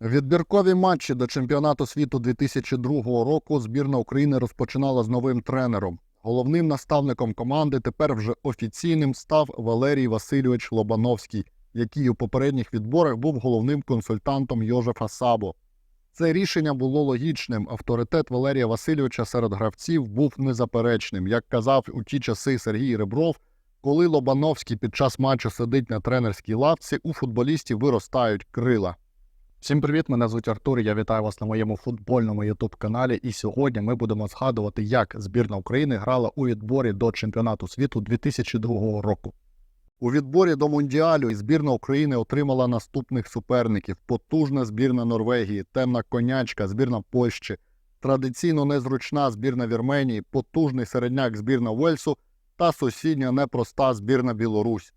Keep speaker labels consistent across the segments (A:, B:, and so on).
A: Відбіркові матчі до чемпіонату світу 2002 року збірна України розпочинала з новим тренером. Головним наставником команди тепер вже офіційним став Валерій Васильович Лобановський, який у попередніх відборах був головним консультантом Йожефа Сабо. Це рішення було логічним. Авторитет Валерія Васильовича серед гравців був незаперечним. Як казав у ті часи Сергій Ребров, коли Лобановський під час матчу сидить на тренерській лавці, у футболістів виростають крила. Всім привіт! Мене звуть Артур. Я вітаю вас на моєму футбольному ютуб каналі. І сьогодні ми будемо згадувати, як збірна України грала у відборі до чемпіонату світу 2002 року. У відборі до Мундіалю збірна України отримала наступних суперників: потужна збірна Норвегії, темна конячка, збірна Польщі, традиційно незручна збірна Вірменії, потужний середняк збірна Уельсу та сусідня непроста збірна Білорусь.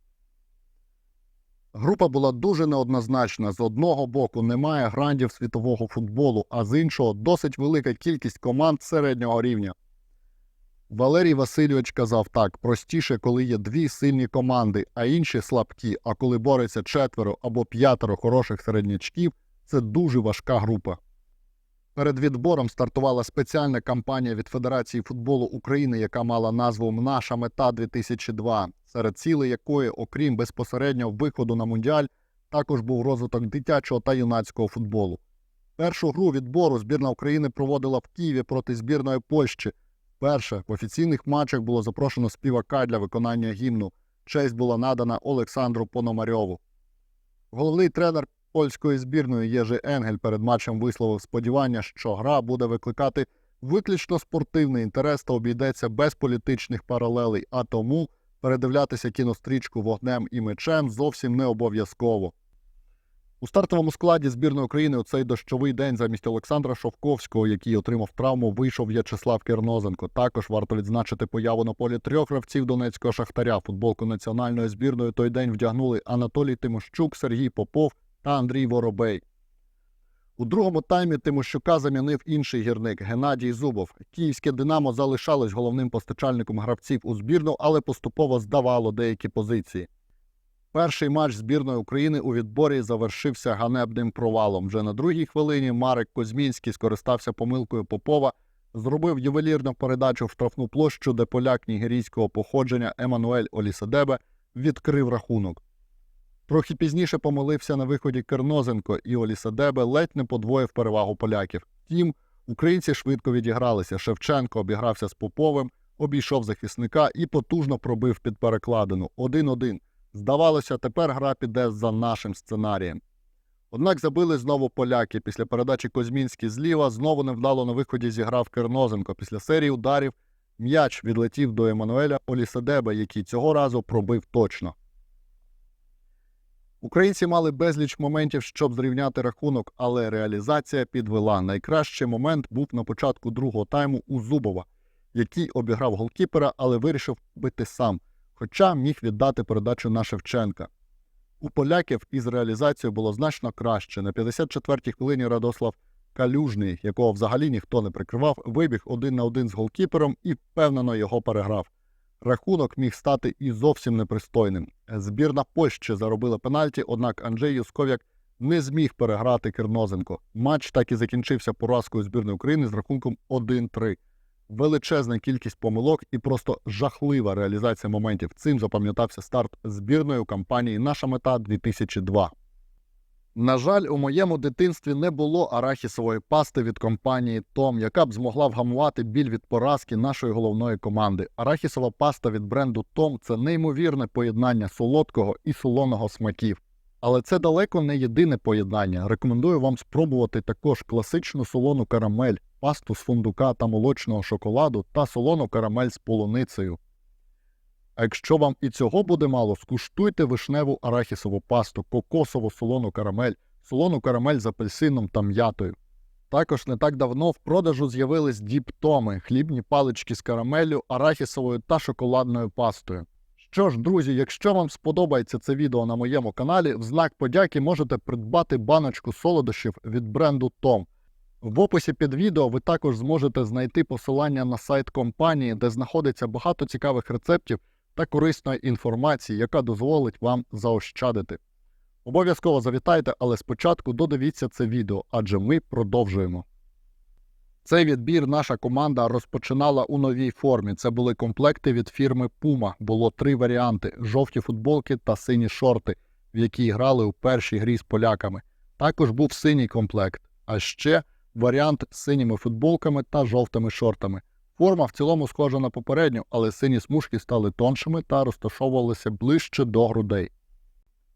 A: Група була дуже неоднозначна. З одного боку немає грандів світового футболу, а з іншого досить велика кількість команд середнього рівня. Валерій Васильович казав так: простіше, коли є дві сильні команди, а інші слабкі. А коли бореться четверо або п'ятеро хороших середнячків, це дуже важка група. Перед відбором стартувала спеціальна кампанія від Федерації футболу України, яка мала назву Наша мета 2002, серед цілей якої, окрім безпосереднього виходу на мундіаль, також був розвиток дитячого та юнацького футболу. Першу гру відбору збірна України проводила в Києві проти збірної Польщі. Перше в офіційних матчах було запрошено співака для виконання гімну. Честь була надана Олександру Пономарьову. Головний тренер польської збірної Єжи Енгель перед матчем висловив сподівання, що гра буде викликати виключно спортивний інтерес та обійдеться без політичних паралелей, а тому передивлятися кінострічку вогнем і мечем зовсім не обов'язково. У стартовому складі збірної України у цей дощовий день замість Олександра Шовковського, який отримав травму, вийшов В'ячеслав Кернозенко. Також варто відзначити появу на полі трьох гравців донецького шахтаря. Футболку національної збірної той день вдягнули Анатолій Тимощук, Сергій Попов та Андрій Воробей. У другому таймі Тимощука замінив інший гірник Геннадій Зубов. Київське Динамо залишалось головним постачальником гравців у збірну, але поступово здавало деякі позиції. Перший матч збірної України у відборі завершився ганебним провалом. Вже на другій хвилині Марек Козмінський скористався помилкою Попова, зробив ювелірну передачу в штрафну площу, де поляк нігерійського походження Еммануель Олісадебе відкрив рахунок. Трохи пізніше помилився на виході Кернозенко, і Олісадебе ледь не подвоїв перевагу поляків. Втім, українці швидко відігралися. Шевченко обігрався з Поповим, обійшов захисника і потужно пробив під перекладину 1-1. Здавалося, тепер гра піде за нашим сценарієм. Однак забили знову поляки. Після передачі Козмінський зліва знову невдало на виході зіграв Кернозенко. Після серії ударів м'яч відлетів до Еммануеля Олісадеба, який цього разу пробив точно. Українці мали безліч моментів, щоб зрівняти рахунок, але реалізація підвела. Найкращий момент був на початку другого тайму у Зубова, який обіграв голкіпера, але вирішив бити сам хоча міг віддати передачу на Шевченка. У поляків із реалізацією було значно краще. На 54-й хвилині Радослав Калюжний, якого взагалі ніхто не прикривав, вибіг один на один з голкіпером і впевнено його переграв. Рахунок міг стати і зовсім непристойним. Збірна Польщі заробила пенальті, однак Анджей Юсков'як не зміг переграти Кернозенко. Матч так і закінчився поразкою збірної України з рахунком 1-3 величезна кількість помилок і просто жахлива реалізація моментів. Цим запам'ятався старт збірної у кампанії Наша мета 2002. На жаль, у моєму дитинстві не було арахісової пасти від компанії Том, яка б змогла вгамувати біль від поразки нашої головної команди. Арахісова паста від бренду Том це неймовірне поєднання солодкого і солоного смаків. Але це далеко не єдине поєднання. Рекомендую вам спробувати також класичну солону карамель, пасту з фундука та молочного шоколаду та солону карамель з полуницею. А якщо вам і цього буде мало, скуштуйте вишневу арахісову пасту, кокосову солону карамель, солону карамель з апельсином та м'ятою. Також не так давно в продажу з'явились діптоми, хлібні палички з карамеллю, арахісовою та шоколадною пастою. Що ж, друзі, якщо вам сподобається це відео на моєму каналі, в знак подяки можете придбати баночку солодощів від бренду Tom. В описі під відео ви також зможете знайти посилання на сайт компанії, де знаходиться багато цікавих рецептів та корисної інформації, яка дозволить вам заощадити. Обов'язково завітайте, але спочатку додивіться це відео, адже ми продовжуємо. Цей відбір наша команда розпочинала у новій формі. Це були комплекти від фірми Puma. Було три варіанти: жовті футболки та сині шорти, в які грали у першій грі з поляками. Також був синій комплект, а ще варіант з синіми футболками та жовтими шортами. Форма в цілому схожа на попередню, але сині смужки стали тоншими та розташовувалися ближче до грудей.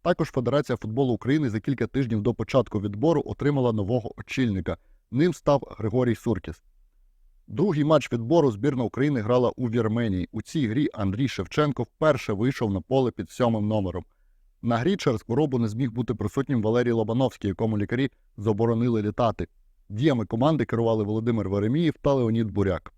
A: Також Федерація футболу України за кілька тижнів до початку відбору отримала нового очільника. Ним став Григорій Суркіс. Другий матч відбору збірна України грала у Вірменії. У цій грі Андрій Шевченко вперше вийшов на поле під сьомим номером. На грі через хворобу не зміг бути присутнім Валерій Лобановський, якому лікарі заборонили літати. Діями команди керували Володимир Веремієв та Леонід Буряк.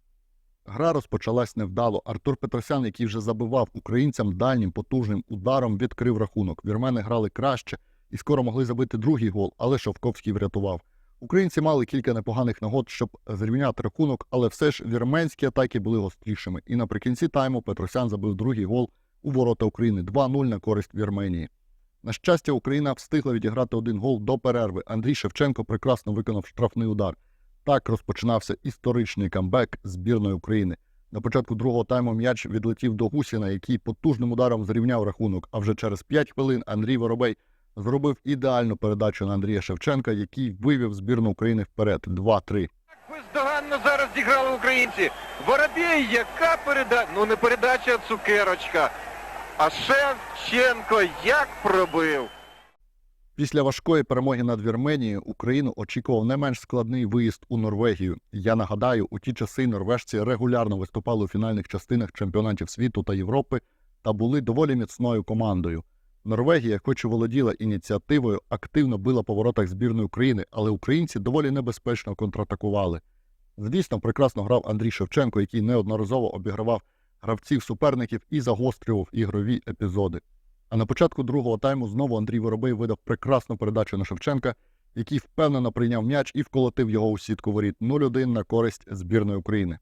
A: Гра розпочалась невдало. Артур Петросян, який вже забивав українцям дальнім потужним ударом, відкрив рахунок. Вірмени грали краще і скоро могли забити другий гол, але Шовковський врятував. Українці мали кілька непоганих нагод, щоб зрівняти рахунок, але все ж вірменські атаки були гострішими. І наприкінці тайму Петросян забив другий гол у ворота України 2-0 на користь Вірменії. На щастя, Україна встигла відіграти один гол до перерви. Андрій Шевченко прекрасно виконав штрафний удар. Так розпочинався історичний камбек збірної України. На початку другого тайму м'яч відлетів до Гусіна, який потужним ударом зрівняв рахунок. А вже через 5 хвилин Андрій Воробей зробив ідеальну передачу на Андрія Шевченка, який вивів збірну України вперед 2-3.
B: Бездоганно зараз зіграли українці. Воробій, яка передача? Ну не передача, а цукерочка. А Шевченко як пробив.
A: Після важкої перемоги над Вірменією Україну очікував не менш складний виїзд у Норвегію. Я нагадаю, у ті часи норвежці регулярно виступали у фінальних частинах чемпіонатів світу та Європи та були доволі міцною командою. Норвегія, хоч і володіла ініціативою, активно била по воротах збірної України, але українці доволі небезпечно контратакували. Звісно, прекрасно грав Андрій Шевченко, який неодноразово обігравав гравців суперників і загострював ігрові епізоди. А на початку другого тайму знову Андрій Воробей видав прекрасну передачу на Шевченка, який впевнено прийняв м'яч і вколотив його у сітку воріт 0-1 на користь збірної України.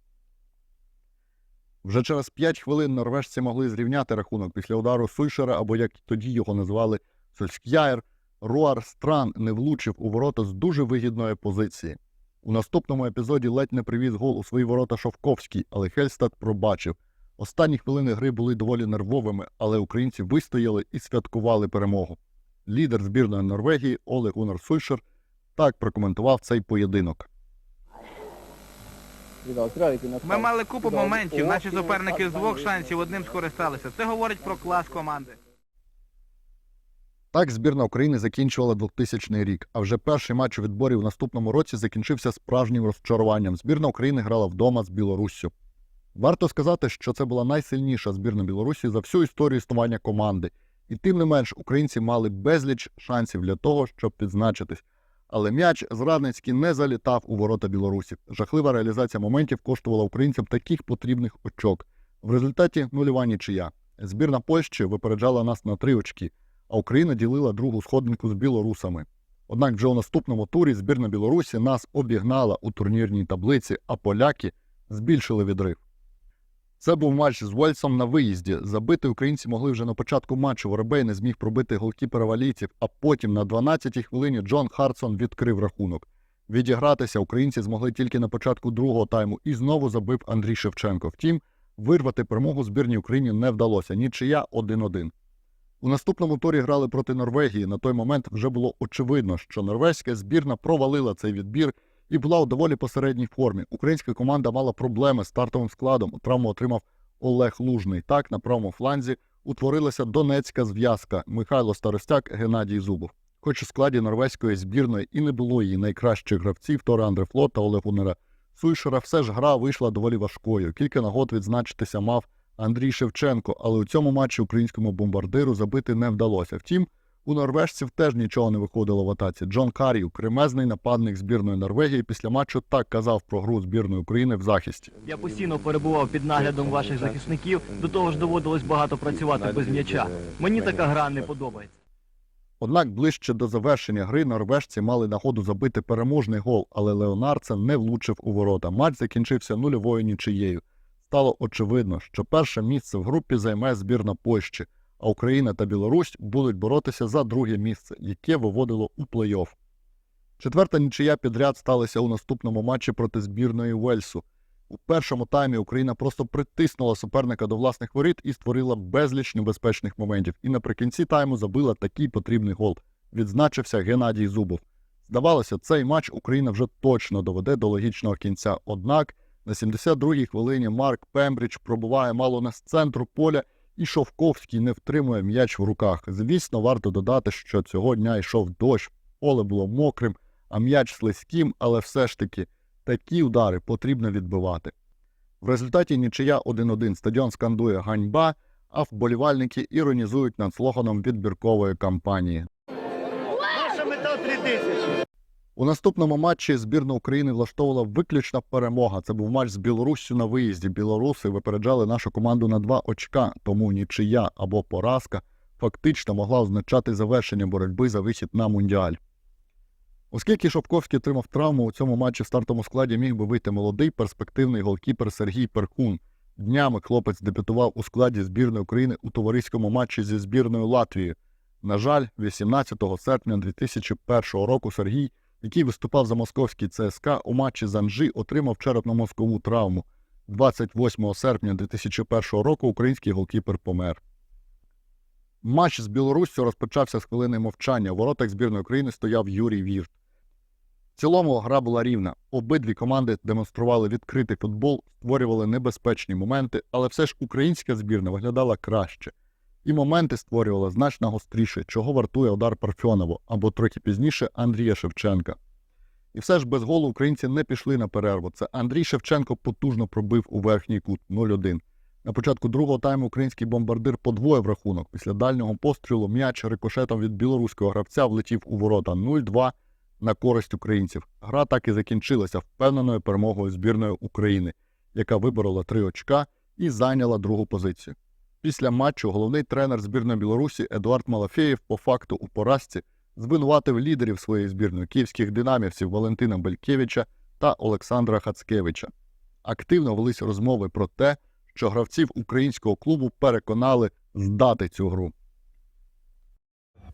A: Вже через 5 хвилин норвежці могли зрівняти рахунок після удару Суйшера, або як тоді його називали Сольскяєр. Руар Стран не влучив у ворота з дуже вигідної позиції. У наступному епізоді ледь не привіз гол у свої ворота Шовковський, але Хельстад пробачив. Останні хвилини гри були доволі нервовими, але українці вистояли і святкували перемогу. Лідер збірної Норвегії Олег Гунар Сульшер так прокоментував цей поєдинок.
C: Ми мали купу моментів. Наші суперники з двох шансів одним скористалися. Це говорить про клас команди.
A: Так збірна України закінчувала 2000 рік, а вже перший матч у відборі в наступному році закінчився справжнім розчаруванням. Збірна України грала вдома з Білоруссю. Варто сказати, що це була найсильніша збірна Білорусі за всю історію існування команди, і тим не менш українці мали безліч шансів для того, щоб відзначитись. Але м'яч зрадницький не залітав у ворота білорусів. Жахлива реалізація моментів коштувала українцям таких потрібних очок. В результаті нульова нічия. Збірна Польщі випереджала нас на три очки, а Україна ділила другу сходинку з білорусами. Однак вже у наступному турі збірна Білорусі нас обігнала у турнірній таблиці, а поляки збільшили відрив. Це був матч з Уельсом на виїзді. Забити українці могли вже на початку матчу. Воробей не зміг пробити голкіпера валійців, а потім на 12-й хвилині Джон Хартсон відкрив рахунок. Відігратися українці змогли тільки на початку другого тайму і знову забив Андрій Шевченко. Втім, вирвати перемогу збірній Україні не вдалося. Нічия 1-1. У наступному турі грали проти Норвегії. На той момент вже було очевидно, що норвезька збірна провалила цей відбір і була у доволі посередній формі. Українська команда мала проблеми з стартовим складом. Травму отримав Олег Лужний. Так, на правому фланзі утворилася донецька зв'язка Михайло Старостяк, Геннадій Зубов. Хоч у складі норвезької збірної і не було її найкращих гравців Торе Андрефлот та Олег Унера Суйшера, все ж гра вийшла доволі важкою. Кілька нагод відзначитися мав Андрій Шевченко, але у цьому матчі українському бомбардиру забити не вдалося. Втім, у норвежців теж нічого не виходило в атаці. Джон Кар'ю, кремезний нападник збірної Норвегії, після матчу так казав про гру збірної України в захисті.
D: Я постійно перебував під наглядом ваших захисників, до того ж доводилось багато працювати без м'яча. Мені така гра не подобається.
A: Однак ближче до завершення гри норвежці мали нагоду забити переможний гол, але Леонардсен не влучив у ворота. Матч закінчився нульовою нічиєю. Стало очевидно, що перше місце в групі займе збірна Польщі, а Україна та Білорусь будуть боротися за друге місце, яке виводило у плей-офф. Четверта нічия підряд сталася у наступному матчі проти збірної Уельсу. У першому таймі Україна просто притиснула суперника до власних воріт і створила безліч небезпечних моментів. І наприкінці тайму забила такий потрібний гол. Відзначився Геннадій Зубов. Здавалося, цей матч Україна вже точно доведе до логічного кінця. Однак на 72-й хвилині Марк Пембрідж пробуває мало не з центру поля, і Шовковський не втримує м'яч в руках. Звісно, варто додати, що цього дня йшов дощ, поле було мокрим, а м'яч слизьким, але все ж таки такі удари потрібно відбивати. В результаті нічия 1-1 стадіон скандує ганьба, а вболівальники іронізують над слоганом відбіркової кампанії.
E: Наша мета 3000.
A: У наступному матчі збірна України влаштовувала виключна перемога. Це був матч з Білоруссю на виїзді. Білоруси випереджали нашу команду на два очка, тому нічия або поразка фактично могла означати завершення боротьби за вихід на мундіаль. Оскільки Шопковський отримав травму, у цьому матчі в стартовому складі міг би вийти молодий перспективний голкіпер Сергій Перкун. Днями хлопець дебютував у складі збірної України у товариському матчі зі збірною Латвії. На жаль, 18 серпня 2001 року Сергій який виступав за московський ЦСКА у матчі з Анжи, отримав черепно-мозкову травму. 28 серпня 2001 року український голкіпер помер. Матч з Білоруссю розпочався з хвилини мовчання. У воротах збірної України стояв Юрій Вірт. В цілому гра була рівна. Обидві команди демонстрували відкритий футбол, створювали небезпечні моменти, але все ж українська збірна виглядала краще. І моменти створювала значно гостріше, чого вартує удар Парфьонова або трохи пізніше Андрія Шевченка. І все ж без голу українці не пішли на перерву. Це Андрій Шевченко потужно пробив у верхній кут 0-1. На початку другого тайму український бомбардир подвоїв рахунок. Після дальнього пострілу м'яч рикошетом від білоруського гравця влетів у ворота 0-2 на користь українців. Гра так і закінчилася впевненою перемогою збірної України, яка виборола три очка і зайняла другу позицію. Після матчу головний тренер збірної Білорусі Едуард Малафєєв по факту у поразці звинуватив лідерів своєї збірної київських динамівців Валентина Белькевича та Олександра Хацкевича. Активно велись розмови про те, що гравців українського клубу переконали здати цю гру.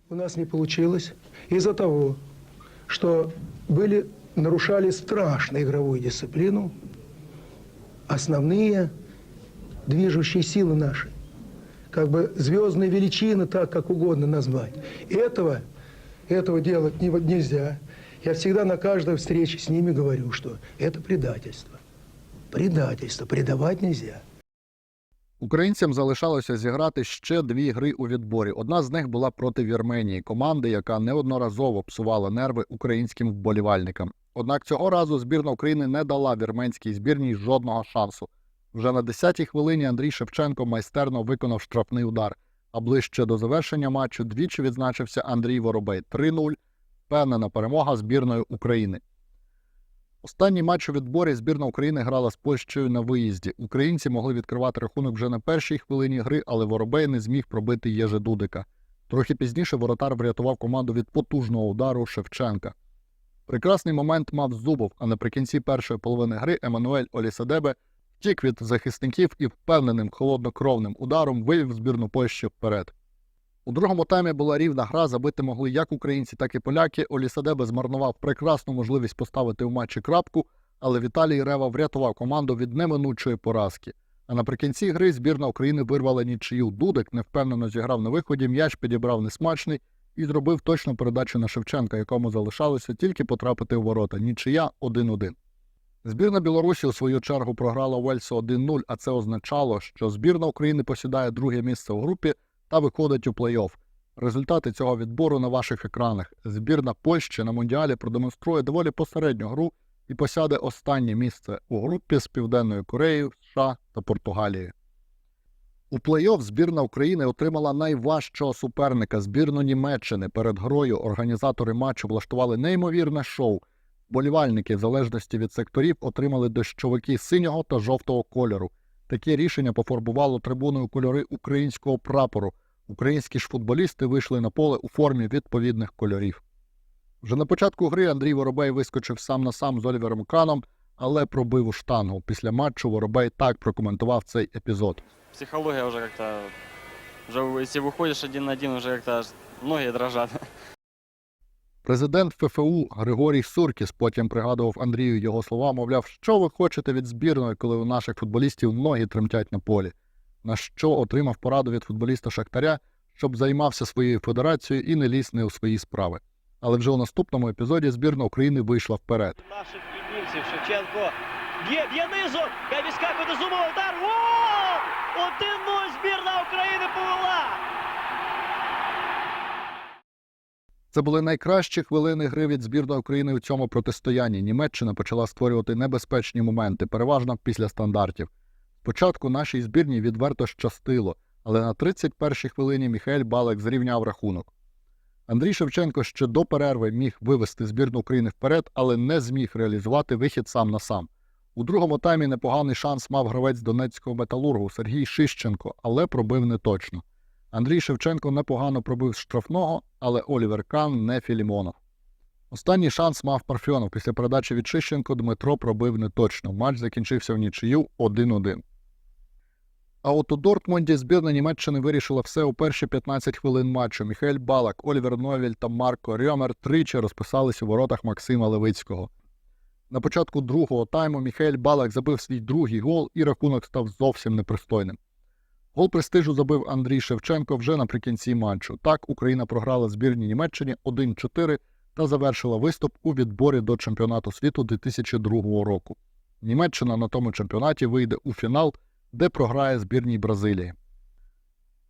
F: у нас не получилось из-за того, что были, нарушали страшно игровую дисциплину, основные движущие силы наши, как бы звездные величины, так как угодно назвать. Этого, этого делать не- нельзя. Я всегда на каждой встрече с ними говорю, что это предательство. Предательство. Предавать нельзя.
A: Українцям залишалося зіграти ще дві гри у відборі. Одна з них була проти Вірменії, команди, яка неодноразово псувала нерви українським вболівальникам. Однак цього разу збірна України не дала вірменській збірній жодного шансу. Вже на 10-й хвилині Андрій Шевченко майстерно виконав штрафний удар. А ближче до завершення матчу двічі відзначився Андрій Воробей 3-0. Впевнена перемога збірної України. Останній матч у відборі збірна України грала з Польщею на виїзді. Українці могли відкривати рахунок вже на першій хвилині гри, але Воробей не зміг пробити Єжи Дудика. Трохи пізніше воротар врятував команду від потужного удару Шевченка. Прекрасний момент мав Зубов, а наприкінці першої половини гри Еммануель Олісадебе втік від захисників і впевненим холоднокровним ударом вивів збірну Польщі вперед. У другому таймі була рівна гра, забити могли як українці, так і поляки. Олісадебе змарнував прекрасну можливість поставити у матчі крапку, але Віталій Рева врятував команду від неминучої поразки. А наприкінці гри збірна України вирвала нічию. Дудик невпевнено зіграв на виході, м'яч підібрав несмачний і зробив точну передачу на Шевченка, якому залишалося тільки потрапити у ворота. Нічия 1-1. Збірна Білорусі у свою чергу програла Уельсу 1-0, а це означало, що збірна України посідає друге місце у групі та виходить у плей-офф. Результати цього відбору на ваших екранах. Збірна Польщі на Мундіалі продемонструє доволі посередню гру і посяде останнє місце у групі з Південною Кореєю, США та Португалією. У плей-офф збірна України отримала найважчого суперника збірну Німеччини. Перед грою організатори матчу влаштували неймовірне шоу. Болівальники, в залежності від секторів, отримали дощовики синього та жовтого кольору. Таке рішення пофарбувало трибуною кольори українського прапору. Українські ж футболісти вийшли на поле у формі відповідних кольорів. Вже на початку гри Андрій Воробей вискочив сам на сам з Олівером Краном, але пробив у штангу. Після матчу Воробей так прокоментував цей епізод.
G: психология уже как-то Уже если выходишь один на один, уже как-то ноги дрожат.
A: Президент ФФУ Григорій Суркіс потім пригадував Андрію його слова, мовляв, що ви хочете від збірної, коли у наших футболістів ноги тремтять на полі. На що отримав пораду від футболіста Шахтаря, щоб займався своєю федерацією і не ліз не у свої справи. Але вже у наступному епізоді збірна України вийшла вперед.
E: Наших і Шевченко б'є, б'є відскакує до зумового удар. О! 1-0 збірна України повела!
A: Це були найкращі хвилини гри від збірної України у цьому протистоянні. Німеччина почала створювати небезпечні моменти, переважно після стандартів. Спочатку нашій збірні відверто щастило, але на 31-й хвилині Міхель Балек зрівняв рахунок. Андрій Шевченко ще до перерви міг вивести збірну України вперед, але не зміг реалізувати вихід сам на сам. У другому таймі непоганий шанс мав гравець донецького металургу Сергій Шищенко, але пробив не точно. Андрій Шевченко непогано пробив штрафного, але Олівер Кан не Філімонов. Останній шанс мав Парфьонов. Після передачі від Шищенко Дмитро пробив неточно. Матч закінчився в нічию 1-1. А от у Дортмунді збірна Німеччини вирішила все у перші 15 хвилин матчу. Міхель Балак, Олівер Новіль та Марко Рьомер тричі розписались у воротах Максима Левицького. На початку другого тайму Міхель Балак забив свій другий гол, і рахунок став зовсім непристойним. Гол престижу забив Андрій Шевченко вже наприкінці матчу. Так Україна програла збірній Німеччині 1-4 та завершила виступ у відборі до чемпіонату світу 2002 року. Німеччина на тому чемпіонаті вийде у фінал, де програє збірній Бразилії.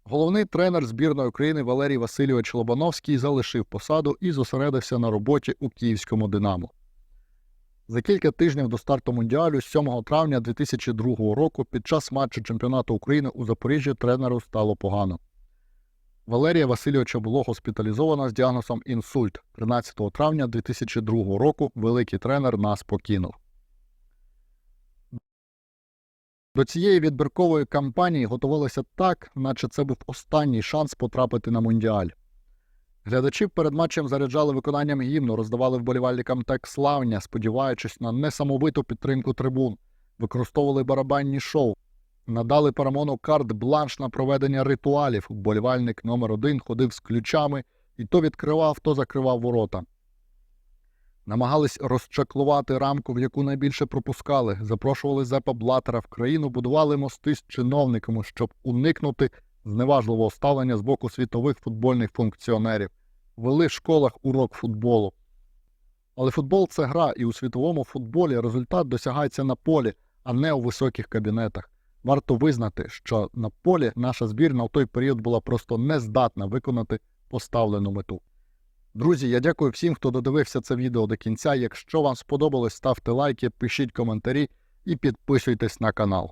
A: Головний тренер збірної України Валерій Васильович Лобановський залишив посаду і зосередився на роботі у київському Динамо. За кілька тижнів до старту Мундіалю 7 травня 2002 року під час матчу чемпіонату України у Запоріжжі тренеру стало погано. Валерія Васильовича було госпіталізовано з діагнозом інсульт. 13 травня 2002 року великий тренер нас покинув. До цієї відбіркової кампанії готувалися так, наче це був останній шанс потрапити на Мундіаль. Глядачів перед матчем заряджали виконанням гімну, роздавали вболівальникам текст славня, сподіваючись на несамовиту підтримку трибун, використовували барабанні шоу, надали Парамону карт-бланш на проведення ритуалів. Вболівальник номер один ходив з ключами і то відкривав, то закривав ворота. Намагались розчаклувати рамку, в яку найбільше пропускали, запрошували Зепа Блатера в країну, будували мости з чиновниками, щоб уникнути зневажливого ставлення з боку світових футбольних функціонерів, вели в школах урок футболу. Але футбол це гра, і у світовому футболі результат досягається на полі, а не у високих кабінетах. Варто визнати, що на полі наша збірна в той період була просто не здатна виконати поставлену мету. Друзі, я дякую всім, хто додивився це відео до кінця. Якщо вам сподобалось, ставте лайки, пишіть коментарі і підписуйтесь на канал.